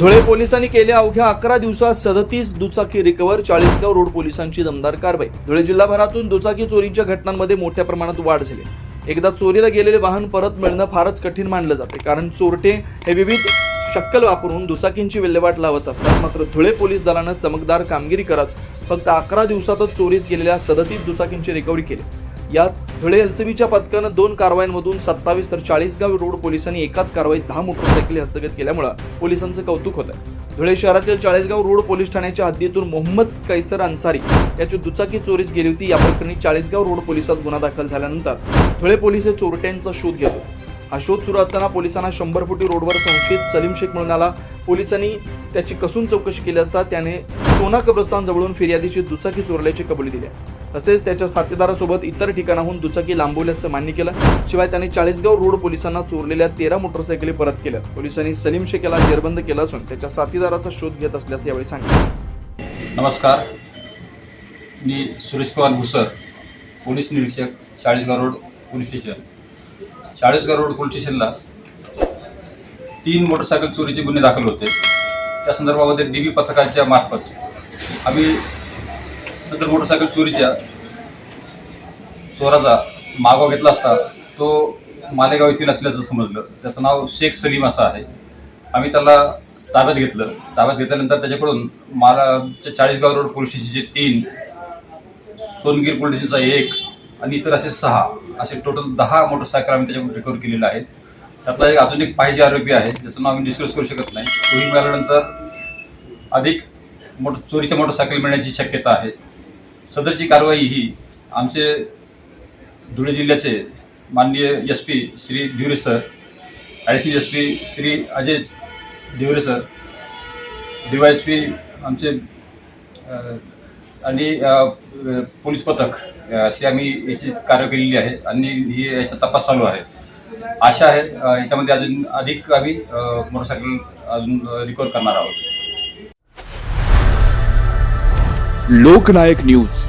धुळे पोलिसांनी केल्या अवघ्या अकरा दिवसात सदतीस दुचाकी रिकवर चाळीसगाव रोड पोलिसांची दमदार कारवाई. धुळे जिल्हाभरातून दुचाकी चोरींच्या घटनांमध्ये मोठ्या प्रमाणात वाढ झाली. एकदा चोरीला गेलेले वाहन परत मिळणं फारच कठीण मानलं जाते कारण चोरटे हे विविध शक्कल वापरून दुचाकींची विल्हेवाट लावत असतात. मात्र धुळे पोलीस दलानं चमकदार कामगिरी करत फक्त अकरा दिवसातच चोरीस गेलेल्या सदतीस दुचाकींची रिकव्हरी केली. यात धुळे एलसीबीच्या पथकानं दोन कारवायांमधून सत्तावीस तर चाळीसगाव रोड पोलिसांनी एकाच कारवाईत दहा मोटरसायकली हस्तगत केल्यामुळं पोलिसांचं कौतुक होत आहे धुळे शहरातील चाळीसगाव रोड पोलीस ठाण्याच्या हद्दीतून मोहम्मद कैसर अन्सारी याची दुचाकी चोरीस गेली होती. या प्रकरणी चाळीसगाव रोड पोलिसात गुन्हा दाखल झाल्यानंतर धुळे पोलीस हे चोरट्यांचा शोध घेतो हा शोध सुरू असताना पोलिसांना शंभर फुटी रोडवर संशयित सलीम शेख म्हणून आला. पोलिसांनी त्याची कसून चौकशी केली असता त्याने सोना कब्रस्तानजवळून फिर्यादीची दुचाकी चोरल्याची कबुली दिली तसेच त्याच्या साथीदारासोबत इतर ठिकाणाहून दुचाकी लांबवल्याचं मान्य केलं. शिवाय त्याने चाळीसगाव रोड पोलिसांना चोरलेल्या तेरा मोटरसायकली परत केल्यात. पोलिसांनी सलीम शेखेला जेरबंद केला असून त्याच्या साथीदाराचा शोध घेत असल्याचं यावेळी सांगितलं. नमस्कार. मी सुरेश कुमार भुसर पोलीस निरीक्षक Chalisgaon road police station. Chalisgaon road police स्टेशनला तीन मोटरसायकल चोरीचे गुन्हे दाखल होते. त्या संदर्भामध्ये डी बी पथकाच्या मार्फत आम्ही सदर मोटरसायकल चोरीच्या चोराचा मागोवा घेतला असता तो मालेगाव येथील असल्याचं समजलं. त्याचं नाव शेख सलीम असं आहे. आम्ही त्याला ताब्यात घेतलं. ताब्यात घेतल्यानंतर त्याच्याकडून माला चाळीसगाव रोड पोलीस स्टेशनचे तीन सोनगीर पोलीस स्टेशनचा एक आणि इतर असे सहा असे टोटल दहा मोटरसायकल आम्ही त्याच्याकडून रिकवर केलेले आहेत. त्यातला एक अजून एक पाहिजे आरोपी आहे ज्याचं नाव आम्ही डिस्कस करू शकत नाही. तोही मिळाल्यानंतर अधिक मोटर चोरीच्या मोटरसायकल मिळण्याची शक्यता आहे. सदरची कारवाई ही आमचे धुळे जिल्ह्याचे माननीय S P Shri Dhiware sir C S P Shri Ajay Dhiware sir D Y S P आमचे आणि पोलीस पथक अशी आम्ही याची कार्य केलेली आहे आणि ही याचा तपास चालू आहे. आशा आहे याच्यामध्ये अजून अधिक आम्ही मोटरसायकल अजून रिकवर करणार आहोत. लोकनायक न्यूज.